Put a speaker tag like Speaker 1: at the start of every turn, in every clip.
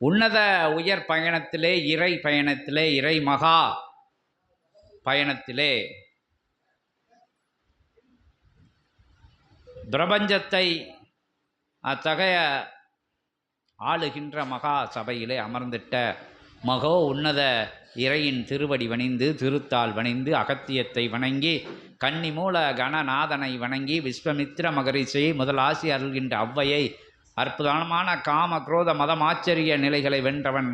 Speaker 1: உன்னத உயர் பயணத்திலே இறை பயணத்திலே இறை மகா பயணத்திலே பிரபஞ்சத்தை அத்தகைய ஆளுகின்ற மகா சபையிலே அமர்ந்திட்ட மகோ உன்னத இறையின் திருவடி வணிந்து திருத்தால் வணிந்து அகத்தியத்தை வணங்கி கன்னிமூல கணநாதனை வணங்கி விஸ்வமித்ர மகரிஷி முதல் அருள்கின்ற அவ்வையை அற்புதமான காம குரோத மதம் ஆச்சரிய நிலைகளை வென்றவன்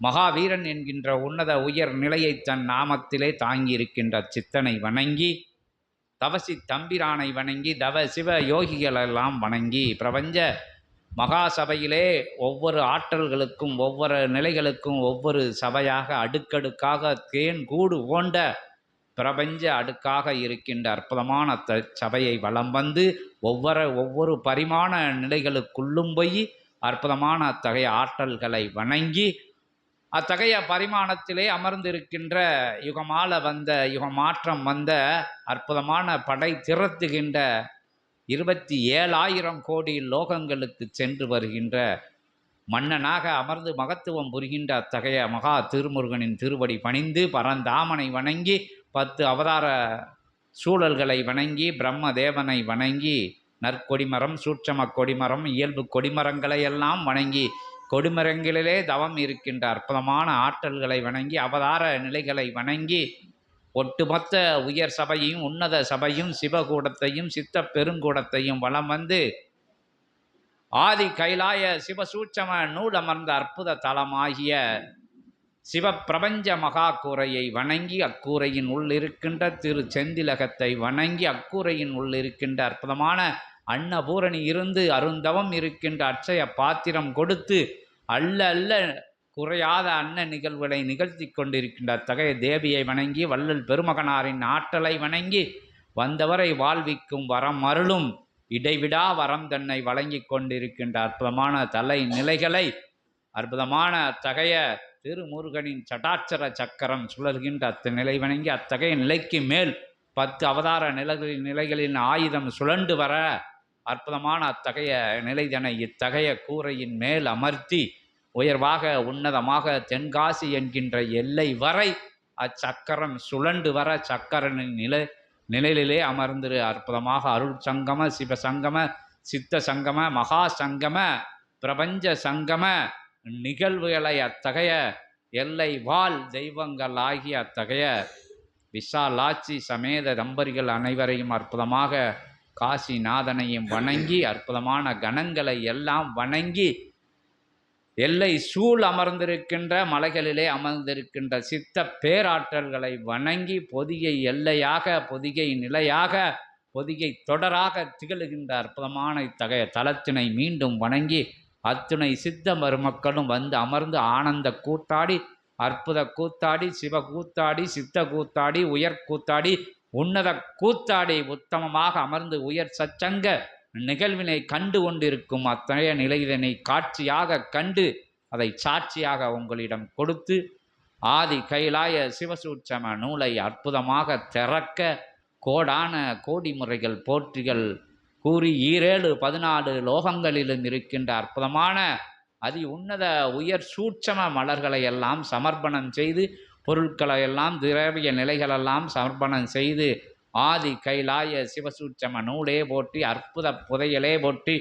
Speaker 1: மகாவீரன் என்கின்ற உன்னத உயர் நிலையை தன் நாமத்திலே தாங்கியிருக்கின்ற சித்தனை வணங்கி தவசி தம்பிரானை வணங்கி தவ சிவ யோகிகளெல்லாம் வணங்கி பிரபஞ்ச மகாசபையிலே ஒவ்வொரு ஆற்றல்களுக்கும் ஒவ்வொரு நிலைகளுக்கும் ஒவ்வொரு சபையாக அடுக்கடுக்காக தேன் கூடு ஓண்ட பிரபஞ்ச அடுக்காக இருக்கின்ற அற்புதமான த சபையை வளம் வந்து ஒவ்வொரு ஒவ்வொரு பரிமாண நிலைகளுக்குள்ளும் போய் அற்புதமான அத்தகைய ஆற்றல்களை வணங்கி அத்தகைய பரிமாணத்திலே அமர்ந்திருக்கின்ற யுகமால வந்த யுகமாற்றம் வந்த அற்புதமான படை திறத்துகின்ற இருபத்தி ஏழாயிரம் கோடி லோகங்களுக்கு சென்று வருகின்ற மன்னனாக அமர்ந்து மகத்துவம் புரிகின்ற அத்தகைய மகா திருமுருகனின் திருவடி பணிந்து பரந்தாமனை வணங்கி பத்து அவதார சூழல்களை வணங்கி பிரம்ம தேவனை வணங்கி நற்கொடிமரம் சூட்சம கொடிமரம் இயல்பு கொடிமரங்களை எல்லாம் வணங்கி கொடிமரங்களிலே தவம் இருக்கின்ற அற்புதமான ஆற்றல்களை வணங்கி அவதார நிலைகளை வணங்கி ஒட்டுமொத்த உயர் சபையும் உன்னத சபையும் சிவகூடத்தையும் சித்த பெருங்கூடத்தையும் வலம் வந்து ஆதி கைலாய சிவசூட்சம நூல் அமர்ந்த அற்புத தலமாகிய சிவப்பிரபஞ்ச மகாக்கூரையை வணங்கி அக்கூரையின் உள் இருக்கின்ற திரு செந்திலகத்தை வணங்கி அக்கூரையின் உள் இருக்கின்ற அற்புதமான அன்னபூரணி இருந்து அருந்தவம் இருக்கின்ற அட்சய பாத்திரம் கொடுத்து அல்ல அல்ல குறையாத அன்ன நிகழ்வுகளை நிகழ்த்தி கொண்டிருக்கின்ற அத்தகைய தேவியை வணங்கி வள்ளல் பெருமகனாரின் ஆற்றலை வணங்கி வந்தவரை வாழ்விக்கும் வரம் அருளும் இடைவிடா வரம் தன்னை வழங்கி கொண்டிருக்கின்ற அற்புதமான தலை நிலைகளை அற்புதமான அத்தகைய திருமுருகனின் சடாட்சர சக்கரம் சுழல்கின்ற அத்த நிலை வணங்கி அத்தகைய நிலைக்கு மேல் பத்து அவதார நிலைகளின் நிலைகளின் ஆயுதம் சுழண்டு வர அற்புதமான அத்தகைய நிலைதனை இத்தகைய கூரையின் மேல் அமர்த்தி உயர்வாக உன்னதமாக தென்காசி என்கின்ற எல்லை வரை அச்சக்கரம் சுழண்டு வர சக்கரனின் நிலை நிலையிலே அமர்ந்திரு. அற்புதமாக அருள் சங்கம சிவ சங்கம சித்த சங்கம மகா சங்கம பிரபஞ்ச சங்கம நிகழ்வுகளை அத்தகைய எல்லை வாழ் தெய்வங்கள் ஆகிய அத்தகைய விஷாலாட்சி சமேத தம்பரிகள் அனைவரையும் அற்புதமாக காசிநாதனையும் வணங்கி அற்புதமான கணங்களை எல்லாம் வணங்கி எல்லை சூழ் அமர்ந்திருக்கின்ற மலைகளிலே அமர்ந்திருக்கின்ற சித்த பேராற்றல்களை வணங்கி பொதிகை எல்லையாக பொதிகை நிலையாக பொதிகை தொடராக திகழுகின்ற அற்புதமான இத்தகைய தளத்தினை மீண்டும் வணங்கி அத்துணை சித்த மருமக்களும் வந்து அமர்ந்து ஆனந்த கூத்தாடி அற்புத கூத்தாடி சிவ கூத்தாடி சித்த கூத்தாடி உயர் கூத்தாடி உன்னத கூத்தாடி உத்தமமாக அமர்ந்து உயர் சச்சங்க நிகழ்வினை கண்டு கொண்டிருக்கும் அத்தகைய நிலையினை காட்சியாக கண்டு அதை சாட்சியாக உங்களிடம் கொடுத்து ஆதி கைலாய சிவசூட்சம நூலை அற்புதமாக திறக்க கோடான கோடி முறைகள் போற்றிகள் கூறி ஈரேழு பதினாலு லோகங்களிலும் இருக்கின்ற அற்புதமான அதி உன்னத உயர் சூட்சம மலர்களை எல்லாம் சமர்ப்பணம் செய்து பொருட்களை எல்லாம் திரவிய நிலைகளெல்லாம் சமர்ப்பணம் செய்து ஆதி கைலாய சிவசூட்சம நூலே போற்றி அற்புத புதையலே போற்றி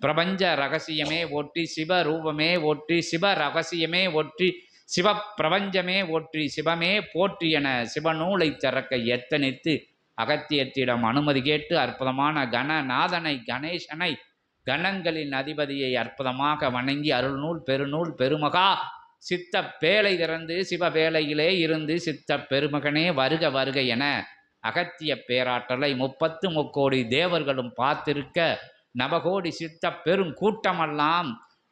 Speaker 1: பிரபஞ்ச ரகசியமே ஒற்றி சிவ ரூபமே ஒற்றி சிவ ரகசியமே ஒற்றி சிவ பிரபஞ்சமே ஒற்றி சிவமே போற்றி என சிவநூலை திறக்க எத்தனித்து அகத்தியத்திடம் அனுமதி கேட்டு அற்புதமான கணநாதனை கணேசனை கணங்களின் அதிபதியை அற்புதமாக வணங்கி அருள்நூல் பெருநூல் பெருமகா சித்த பேலை திறந்து சிவபேலையிலே இருந்து சித்த பெருமகனே வருக வருக என அகத்திய பேராற்றலை முப்பத்து முக்கோடி தேவர்களும் பார்த்திருக்க நவகோடி சித்த பெரும் கூட்டமெல்லாம்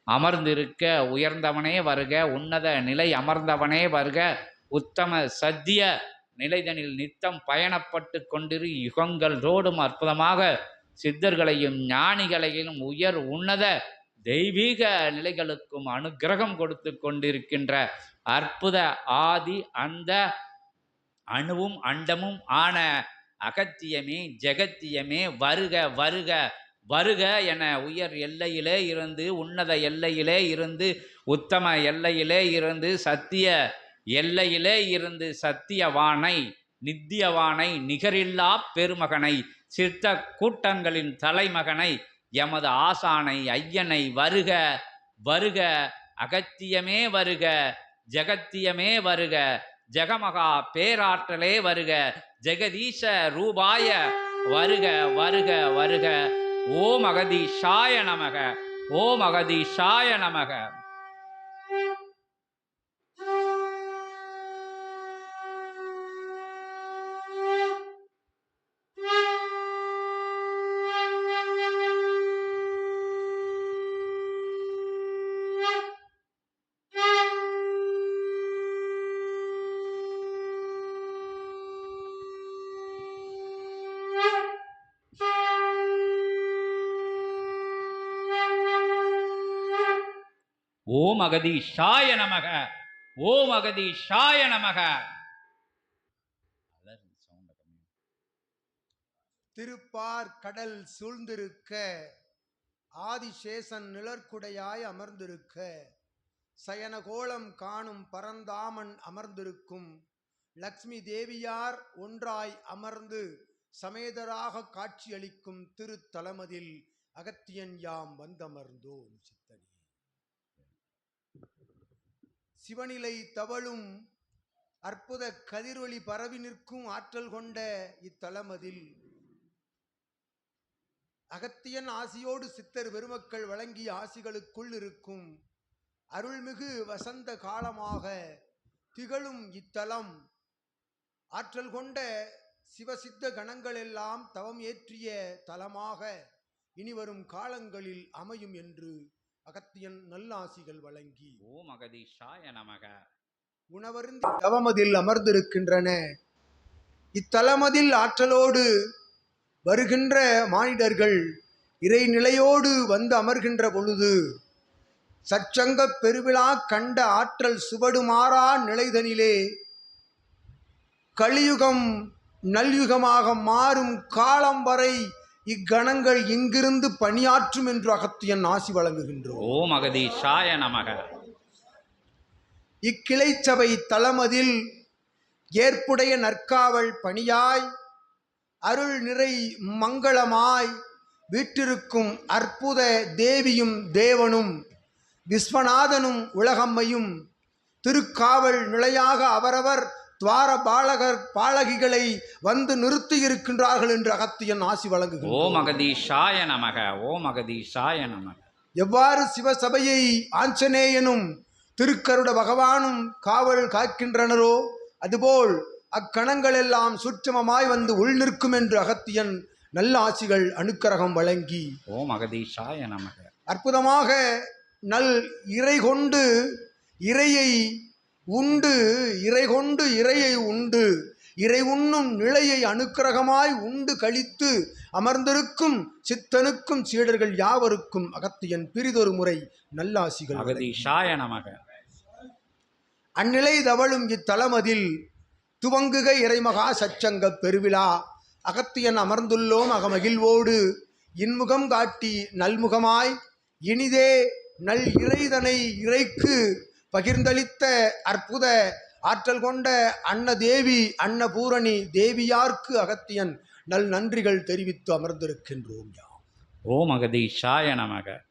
Speaker 1: அமர்ந்திருக்க உயர்ந்தவனே வருக உன்னத நிலை அமர்ந்தவனே வருக உத்தம சத்திய நிலைதனில் நித்தம் பயணப்பட்டு கொண்டிரு யுகங்களோடும் அற்புதமாக. சித்தர்களையும் ஞானிகளையும் உயர் உன்னத தெய்வீக நிலைகளுக்கும் அனுக்கிரகம் கொடுத்து கொண்டிருக்கின்ற அற்புத ஆதி அந்த அணுவும் அண்டமும் ஆன அகத்தியமே ஜெகத்தியமே வருக வருக வருக என உயர் எல்லையிலே இருந்து உன்னத எல்லையிலே இருந்து உத்தம எல்லையிலே இருந்து சத்திய எல்லையிலே இருந்து சத்தியவானை நித்தியவானை நிகரில்லா பெருமகனை சித்த கூட்டங்களின் தலைமகனை எமது ஆசானை ஐயனை வருக வருக அகத்தியமே வருக ஜெகத்தியமே வருக ஜெகமகா பேராற்றலே வருக ஜெகதீச ரூபாய வருக வருக வருக. ஓம் அகதீஷாய நமக ஓம் அகதீஷாய நமக. ஓம் அகதீஷாய நமக ஓம் அகதீஷாய நமக.
Speaker 2: திருப்பார் கடல் சூழ்ந்திருக்க ஆதிசேஷன் நிழற்குடையாய் அமர்ந்திருக்க சயனகோலம் காணும் பரந்தாமன் அமர்ந்திருக்கும் லக்ஷ்மி தேவியார் ஒன்றாய் அமர்ந்து சமேதராக காட்சியளிக்கும் திருத்தலமதில் அகத்தியன் யாம் வந்தமர்ந்தோம் சித்தனே. சிவனிலை தவழும் அற்புத கதிரொளி பரவி நிற்கும் ஆற்றல் கொண்ட இத்தலமதில். அகத்தியன் ஆசியோடு சித்தர் பெருமக்கள் வழங்கிய ஆசிகளுக்குள் இருக்கும் அருள்மிகு வசந்த காலமாக திகழும் இத்தலம். ஆற்றல் கொண்ட சிவசித்த கணங்களெல்லாம் தவம் ஏற்றிய தலமாக இனிவரும் காலங்களில் அமையும் என்று அகத்தியன் நல்லாசிகள் வழங்கி
Speaker 1: ஓம் அகதீஷாய நமக.
Speaker 2: உணவருந்தி தவமதில் அமர்ந்திருக்கின்றன. இத்தலமதில் ஆற்றலோடு வருகின்ற மானிடர்கள் இறைநிலையோடு வந்து அமர்கின்ற பொழுது சற்சங்கப் பெருவிழா கண்ட ஆற்றல் சுவடுமாறா நிலைதனிலே கலியுகம் நல்யுகமாக மாறும் காலம் வரை இக்கணங்கள் இங்கிருந்து பணியாற்றும் என்று அகத்தியன் ஆசி வழங்குகின்றோம்.
Speaker 1: ஓம் அகதீஷாய நமக.
Speaker 2: இக்கிளைச்சபை தளமதில் ஏற்புடைய நற்காவல் பணியாய் அருள் நிறை மங்களமாய் வீற்றிருக்கும் அற்புத தேவியும் தேவனும் விஸ்வநாதனும் உலகம்மையும் திருக்காவல் நிலையாக அவரவர் துவார பாலகர் பாலகிகளை வந்து நிறுத்தி இருக்கின்றார்கள் என்று அகத்தியன் ஆசி வழங்குகிறார்
Speaker 1: ஓம் அகதீஷாய நமக ஓம் அகதீஷாய நமக.
Speaker 2: எவ்வாறு சிவசபையை ஆஞ்சநேயனும் திருக்கருட பகவானும் காவல் காக்கின்றனரோ அதுபோல் அக்கணங்கள் எல்லாம் சுற்றமமாய் வந்து உள் நிற்கும் என்று அகத்தியன் நல்ல ஆசிகள் அனுக்கரகம் வழங்கி.
Speaker 1: ஓம் அகதீஷாய நமக.
Speaker 2: அற்புதமாக நல் இறை கொண்டு இறையை உண்டு இறை கொண்டு இறையை உண்டு. இறை உண்ணும் நிலையை அனுக்கிரகமாய் உண்டு கழித்து அமர்ந்திருக்கும் சித்தனுக்கும் சீடர்கள் யாவருக்கும் அகத்தியன் பிரிதொரு முறை நல்லாசிகள் அந்நிலை தவழும் இத்தலமதில் துவங்குக இறைமகா சச்சங்கப் பெருவிழா. அகத்தியன் அமர்ந்துள்ளோம் அகமகிழ்வோடு. இன்முகம் காட்டி நல்முகமாய் இனிதே நல் இறைதனை இறைக்கு பகிர்ந்தளித்த அற்புத ஆற்றல் கொண்ட அன்னதேவி அன்னபூரணி தேவியார்க்கு அகத்தியன் நல் நன்றிகள் தெரிவித்து அமர்ந்திருக்கின்றோம் யாம்.
Speaker 1: ஓம் அகதீஷாய நமக.